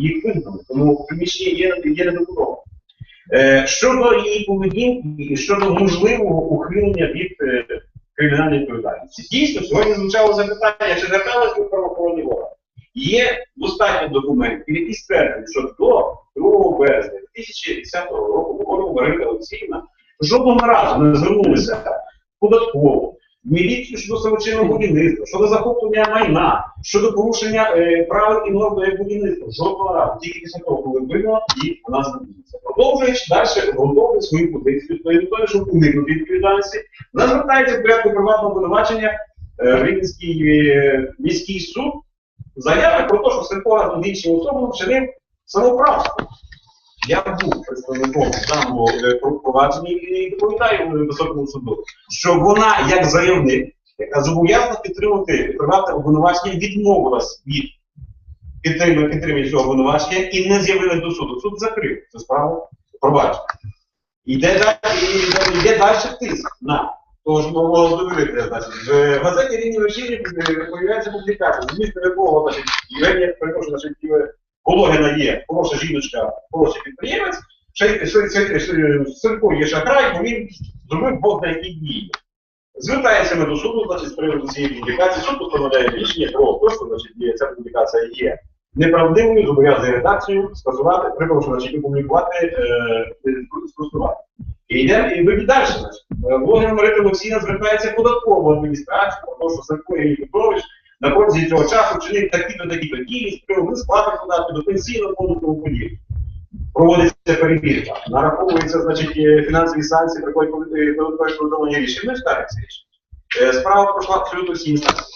їх визнали. Тому приміщення є, є недобудоване. Е, щодо її поведінки і щодо можливого ухилення від е, кримінальної відповідальності. Дійсно, сьогодні звучало запитання, чи зверталися до правоохоронних органів. Є достатньо документів, які стверджують, що до 2 березня 2010 року Олексіївна, жодного разу не звернулися в податкову, в міліцію щодо самочинного будівництва, щодо захоплення майна, щодо порушення е, правил і норм е, будівництва. Жодного разу. Тільки після того, коли винула, і вона звернулася. Продовжуючи далі обґрунтовувати свою позицію, того, щоб уникнути відповідальності, вона звертається в порядку приватного обвинувачення е, Рівненський е, міський суд заяви про те, що Сенко разом з іншими особами вчинив самоправство. Я був представником даного е, провадження і доповідаю е, високому суду, що вона, як заявник, яка зобов'язана підтримувати приватне обвинувачення, відмовилась від підтримання підтримання цього обвинувачення і не з'явилась до суду. Суд закрив цю справу провадження. Йде далі, йде, далі тиск на того ж довірителя. Значить, в газеті рівні вечірні появляється публікація. Зміст якого, Євгенія, перепрошую, значить, е, Пологина є хороша жіночка, хороший підприємець, Сенко є шахрай, бо він зробив Бог на якій дії. Звертається ми до суду, значить, з приводу цієї публікації, суд постановляє рішення про що значить, ця публікація є неправдивою, зобов'язує редакцію скасувати, припрошую, значить, опублікувати, е, спростувати. І йде, і ви далі. Е, Блогер Марина Олексійна звертається податкову адміністрацію, те, що Сенко Ігор Петрович на протязі цього часу вчинив такі-то, такі-то дії, з приводу сплати податку до пенсійного фонду тому подібне. Проводиться перевірка, нараховуються, значить, е, фінансові санкції, приходять е, повідомлення рішення. Ми читаємо ці рішення. Справа пройшла абсолютно всі інстанції.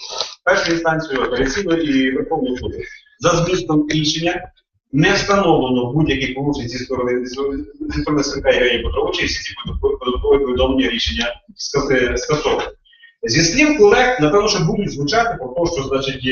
Першу інстанцію апеляційну і Верховного суду. За змістом рішення не встановлено будь-яких порушень зі сторони зі сторони Сенка Євгенія Петровича, всі ці податкові повідомлення рішення ска- скасовані. Зі слів колег, напевно, що будуть звучати про те, що значить,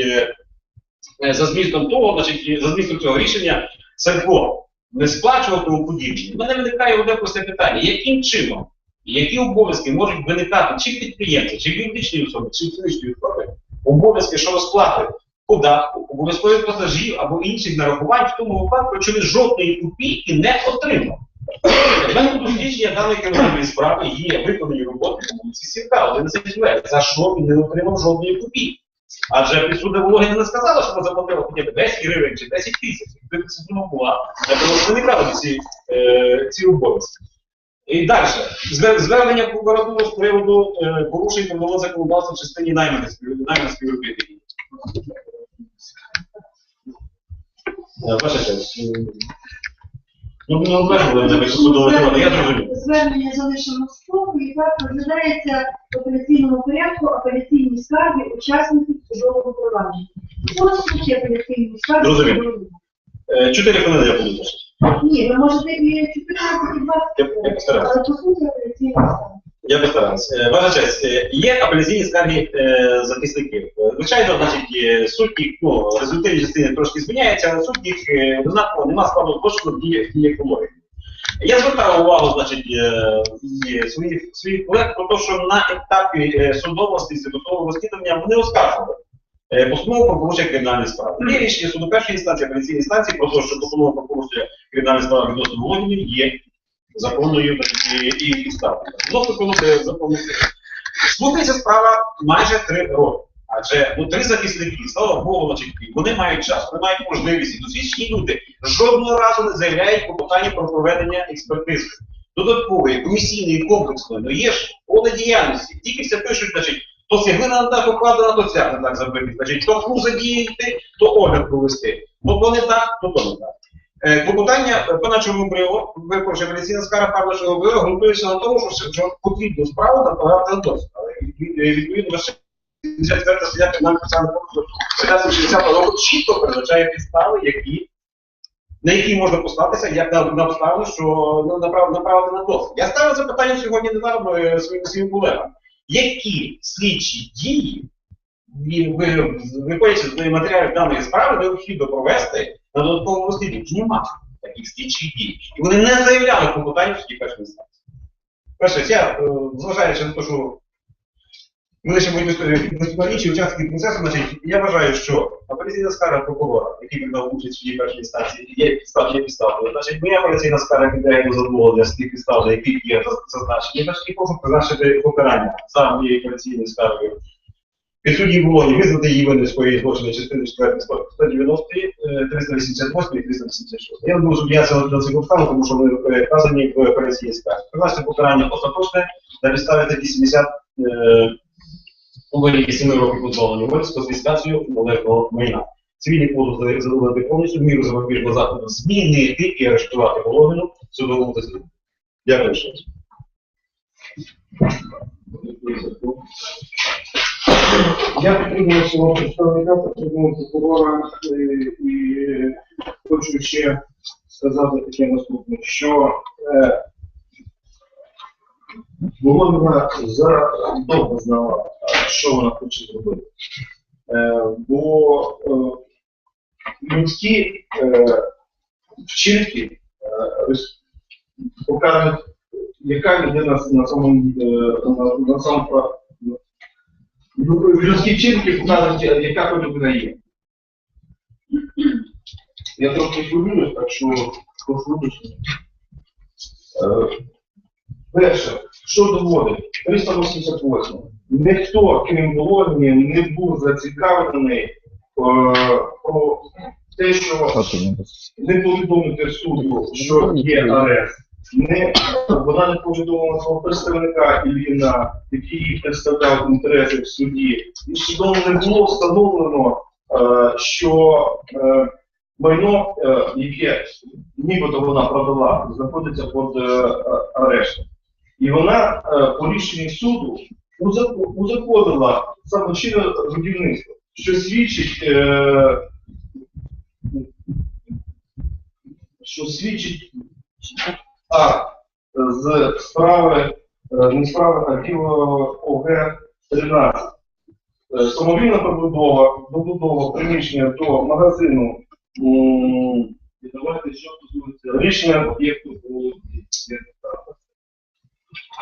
е, за змістом того, значить, за змістом цього рішення Сенко не сплачував тому подібне. У мене виникає одне просте питання: яким чином, які обов'язки можуть виникати чи в підприємця, чи в юридичній особи, чи в фізичній особи, обов'язки щодо сплати податку, обов'язкових платежів або інших нарахувань в тому випадку, якщо він жодної копійки не отримав. Мене дослідження даної кримінальної справи є виконані роботи по вулиці Сірка, 11 за що він не отримав жодної копійки. Адже підсуда Вологіна не сказала, що вона заплатила хоча б 10 гривень чи 10 тисяч. Якби сума була, то виникали ці, е, ці обов'язки. І далі. Звернення прокуратури з приводу е, порушень трудового законодавства в частині найманих спів- співробітників. Е, Ваша честь. Ну, не обмежували я зрозумів. Звернення залишено в спокою, і так розглядається в апеляційному порядку апеляційні скарги учасників судового провадження. Такі апеляційні скарги. Зрозумів. Е, Чотири хвилини я буду. Ні, ви можете і 14, і 20, Я- я постараюсь. але по суті апеляційні скарги. Я постарався. Е, Ваша честь, е, є апеляційні скарги е, захисників. Звичайно, значить, суть їх, ну, результативні частини трошки зміняються, але суть їх однаково, нема складу точно в діях екології. Я звертав увагу, значить, своїх своїх колег про те, що на етапі судовості, судового розслідування вони оскаржували. Постанову про порушення кримінальної справи. Є рішення суду першої інстанції, апеляційної інстанції про те, що постанова про порушення кримінальної справи відносно Володимир є законною і, і підставою. Знов виконувати законну Слухається справа майже три роки. Адже ну, три захисники, слава Богу, значить, вони мають час, вони мають можливість, досвідчені люди жодного разу не заявляють про питання про проведення експертизи. Додаткової, комісійної, комплексної, ну є ж поле діяльності. Тільки все пишуть, значить, то цеглина не так покладена, то ця не так забити. Значить, то фу задіяти, то огляд провести. Ну то не так, то то не так. Е, Клопотання е, пана Чорнобриво, випрошую апеляційна скара пана Чорнобриво, ґрунтується на тому, що, що потрібну справу направити на досвід. Е, відповідно до 64 стаття Кримінального процесуального кодексу 60 року чітко передбачає підстави, які на які можна послатися, як на, на обставину, що ну, направ, направити на досвід. Я ставлю це питання сьогодні недавно е, своїм своїм колегам. Які слідчі дії, ви- ви- виходячи з матеріалів даної справи, необхідно провести на додатковому розслідуванні? Нема таких слідчих дій. І вони не заявляли клопотання в суді першої інстанції. Перше, я, е, зважаючи на те, що ще будуть інші учасники процесу, значить, я вважаю, що апеляційна скара прокурора, який приймав участь в суді першої інстанції, є підстав, є підставою. Значить, моя апеляційна скара піде до задоволення з тих підстав, за яких є зазначені. Значить, і прошу призначити покарання за моєю апеляційною скаргою. Підсудній було визнати її винною своєї злочини частини 4 190, е, 388 і 386. Я буду зупинятися на цих обставин, тому що вони е, вказані в апеляційній скарзі. Призначити покарання остаточне на підставі статті 70 е, у вигляді 7 років позбавлення волі з конфіскацією належного майна. Цивільний позов задоволити повністю, міру запобіжного заходу змінити і арештувати Головину в судовому засіданні. Дякую ще раз. Я підтримую свого представника, підтримую прокурора е, і хочу ще сказати таке наступне, що е, Володимира за довго знала, що вона хоче зробити. Е, бо е, людські е, вчинки е, покажуть, яка людина на самому е, на, на пра- людські вчинки показують, яка то людина є. Я трохи хвилююсь, так що послухаюся. Е, Перше, що доводить? 388. Ніхто, крім Володимі, не був зацікавлений е, про те, що не повідомити суду, що є арест. Не, вона не повідомила свого представника Ілліна, який представляв інтереси в суді. І судом не було встановлено, е, що е, майно, е, яке нібито вона продала, знаходиться під арештом. І вона по рішенню суду узак- узаконила самочинне будівництво, що свідчить, що свідчить а з справи, е, не справи, а діло ОГ 13. Е, Самовільна побудова, добудова приміщення до магазину. І давайте що стосується Рішення об'єкту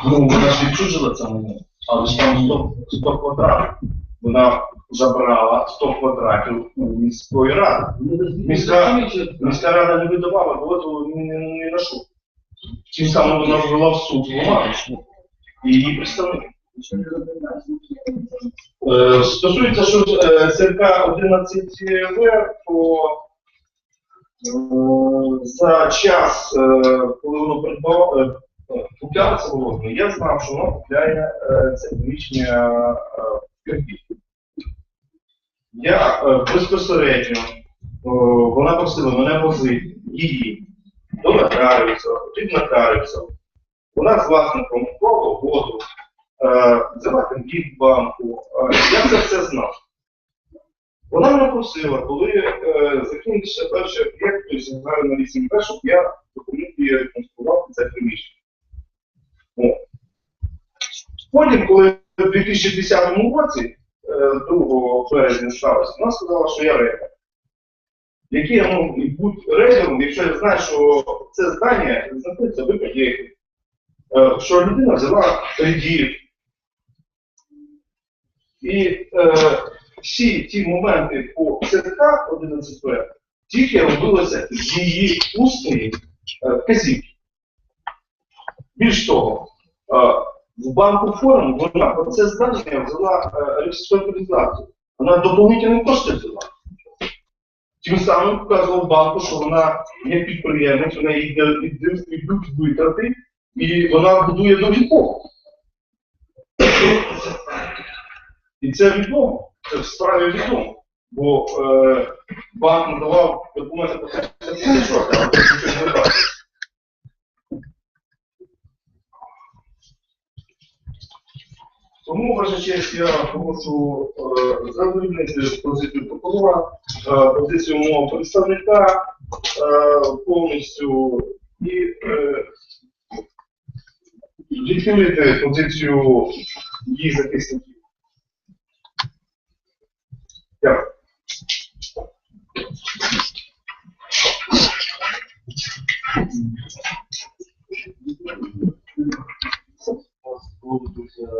Ну, вона ж відчужила це мене, але ж там 100, 100 квадратів. Вона забрала 100 квадратів у міської ради. Міська, міська рада не видавала ні, ні, ні на що. Тим самим вона ввела в суд Ломаночку і її представник. Е, Стосується, що е, СРК 11 В, то е, за час, е, коли воно е, куплялося Володимир, я знав, що воно купляє е, це приміщення е, в. Я е, безпосередньо, е, вона просила мене возити її до нотаріуса, від нотаріуса. Вона з власником вклала угоду, е, взяла кредит банку. Е, я це все знав. Вона мене просила, коли е, закінчиться перший об'єкт, тобто загальна на 8 щоб я документи реконстрував це приміщення. Потім, коли в 2010 році, е, 2 березня сталося, вона сказала, що я рейдер. Який я можу бути рейдером, якщо я знаю, що це здання знаходиться в іпотеці, е, що людина взяла кредит. І е, всі ті моменти по ЦТК 11П тільки робилися з її усної е, вказівки. Більш того, е, в банку форум вона про це здання взяла реструктуризацію. Вона доповнительні кошти взяла. Тим самим показував банку, що вона є підприємець, йде- йде- йдуть витрати, і вона будує довідково. І це відомо, це в справі відомо. Бо е, банк надавав документи по 30 тисяч років, але це не так. Тому, честь, я прошу е, задовольнити позицію прокурора, позицію мого представника е, повністю і е, відхилити позицію її захисників. Дякую е,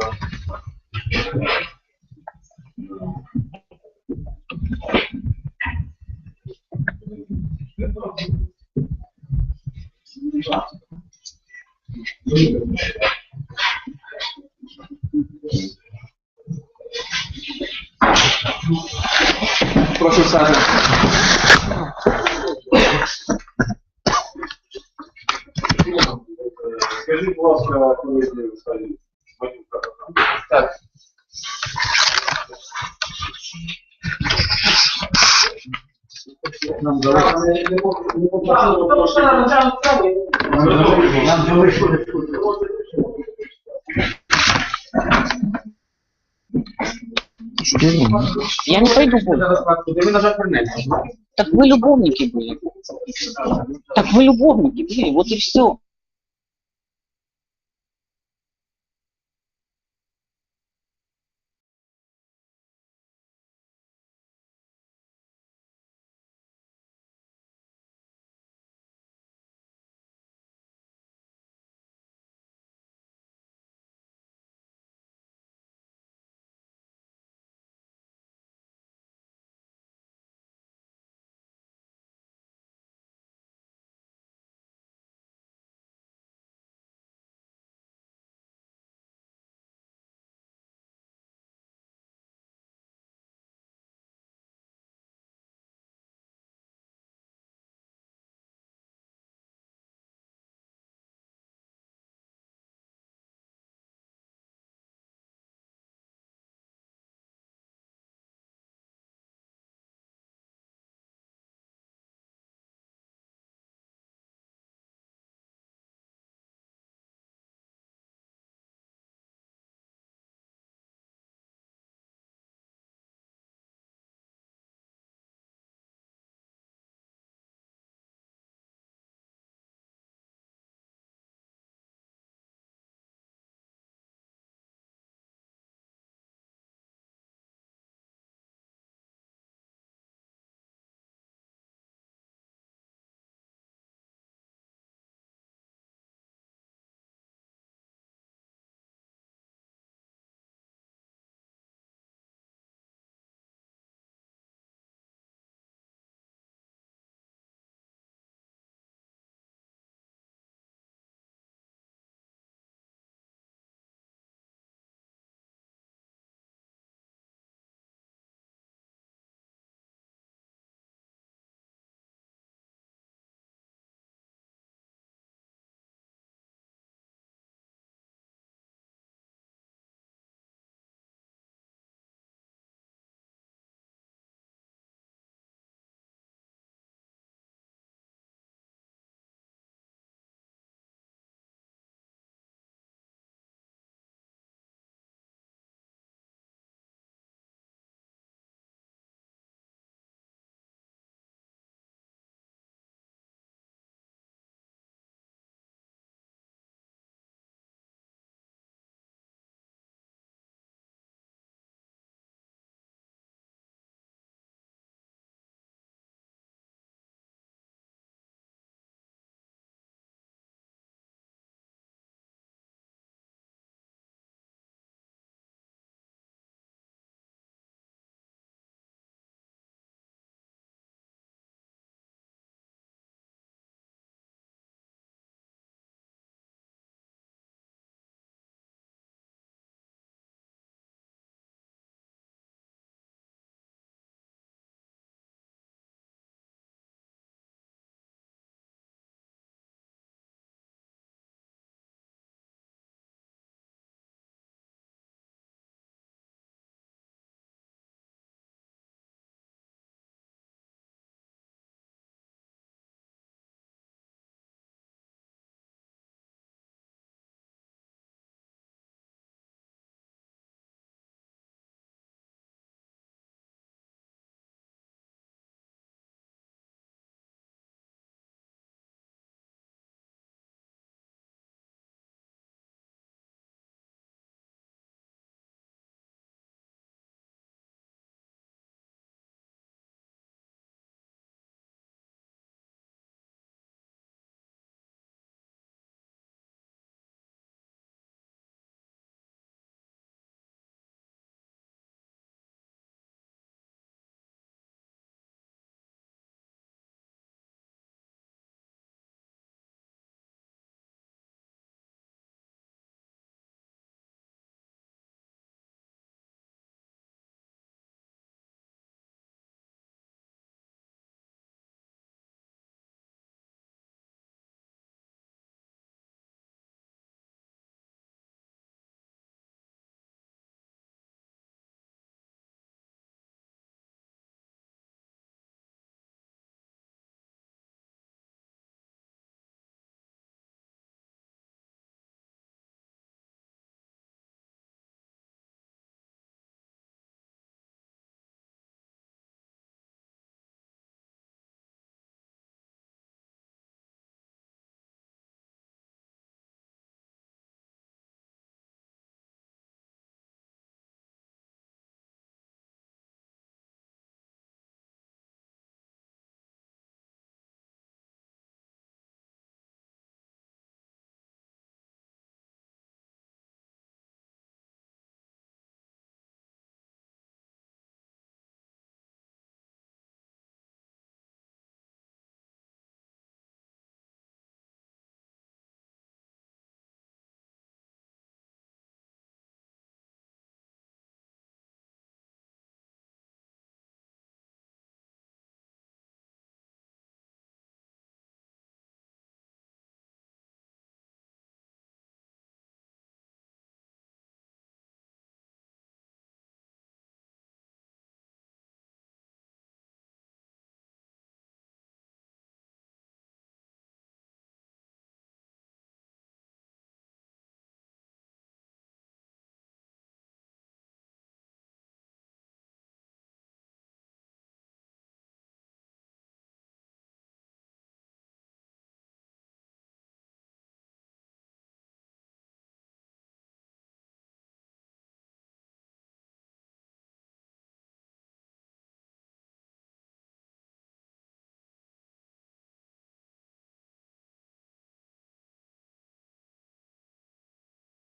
Прошу сяти. Скажіть, будь ласка, коли ви стали батюка? Так. Нам залишили. Я не пойду больше. Куди ви назад вернете? Так вы любовники были. Так вы любовники были, вот и все.